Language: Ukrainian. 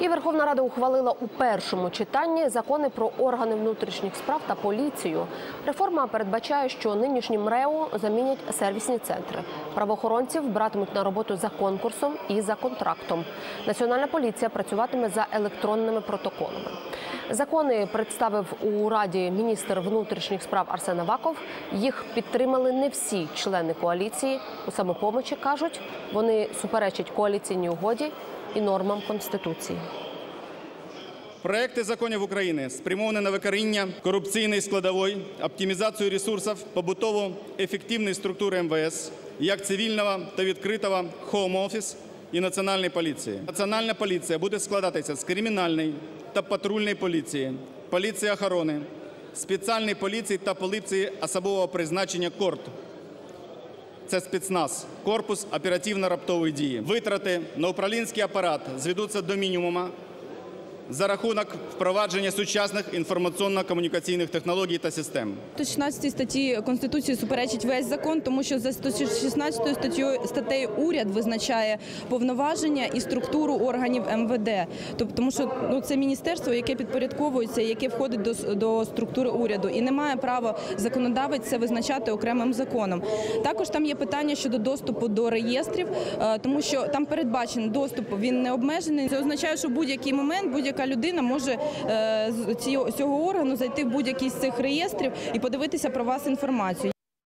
І Верховна Рада ухвалила у першому читанні закони про органи внутрішніх справ та поліцію. Реформа передбачає, що нинішні МРЕО замінять сервісні центри. Правоохоронців братимуть на роботу за конкурсом і за контрактом. Національна поліція працюватиме за електронними протоколами. Закони представив у раді міністр внутрішніх справ Арсен Аваков. Їх підтримали не всі члени коаліції. У самопомочі кажуть, вони суперечать коаліційній угоді і нормам конституції. Проекти законів України спрямовані на викоріння корупційної складової, оптимізацію ресурсів, побутову ефективної структури МВС, як цивільного та відкритого Home Office і Національної поліції. Національна поліція буде складатися з кримінальної та патрульної поліції, поліції охорони, спеціальної поліції та поліції особового призначення КОРТ. Це спецназ, корпус оперативно-раптової дії. Витрати на управлінський апарат зведуться до мінімуму за рахунок впровадження сучасних інформаційно-комунікаційних технологій та систем. 116 статті Конституції суперечить весь закон, тому що за 116 статтею статтею уряд визначає повноваження і структуру органів МВД. Тобто, тому що ну це міністерство, яке підпорядковується, яке входить до, до структури уряду, і не має права законодавець це визначати окремим законом. Також там є питання щодо доступу до реєстрів, е, тому що там передбачений доступ, він не обмежений. Це означає, що будь-який момент будь-яка людина може е, з цього органу зайти в будь-який з цих реєстрів і подивитися про вас інформацію.